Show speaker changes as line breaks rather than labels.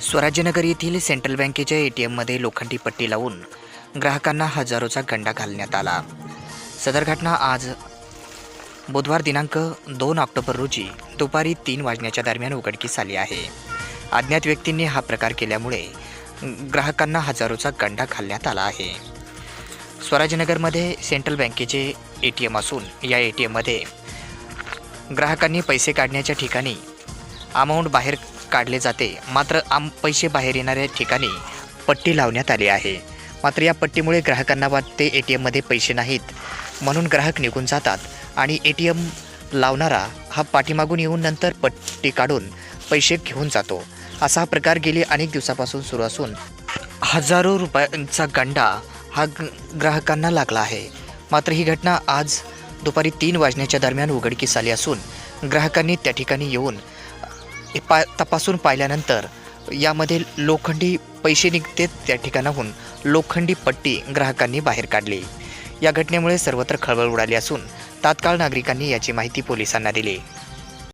स्वराज्यनगर येथील सेंट्रल बँकेच्या A T एममध्ये लोखंडी पट्टी लावून ग्राहकांना हजारोचा गंडा घालण्यात आला. सदर घटना आज बुधवार दिनांक दोन ऑक्टोबर रोजी दुपारी तीन वाजण्याच्या दरम्यान उघडकीस आली आहे. अज्ञात व्यक्तींनी हा प्रकार केल्यामुळे ग्राहकांना हजारोचा गंडा घालण्यात आला आहे. स्वराज्यनगरमध्ये सेंट्रल बँकेचे ए टी एम असून या ए टी एममध्ये ग्राहकांनी पैसे काढण्याच्या ठिकाणी अमाऊंट बाहेर काढले जाते. मात्र आम पैसे बाहेर येणाऱ्या ठिकाणी पट्टी लावण्यात आली आहे. मात्र या पट्टीमुळे ग्राहकांना वाटते ए टी एममध्ये पैसे नाहीत. म्हणून ग्राहक निघून जातात आणि ए टी एम लावणारा हा पाठीमागून येऊन नंतर पट्टी काढून पैसे घेऊन जातो. असा हा प्रकार गेली अनेक दिवसापासून सुरू असून हजारो रुपयांचा गंडा हा ग ग्राहकांना लागला आहे. मात्र ही घटना आज दुपारी तीन वाजण्याच्या दरम्यान उघडकीस आली असून ग्राहकांनी त्या ठिकाणी येऊन पा तपासून पाहिल्यानंतर यामध्ये लोखंडी पैसे निघते त्या ठिकाणाहून. लोखंडी पट्टी ग्राहकांनी बाहेर काढली. या घटनेमुळे सर्वत्र खळबळ उडाली असून तात्काळ नागरिकांनी याची माहिती पोलिसांना दिली.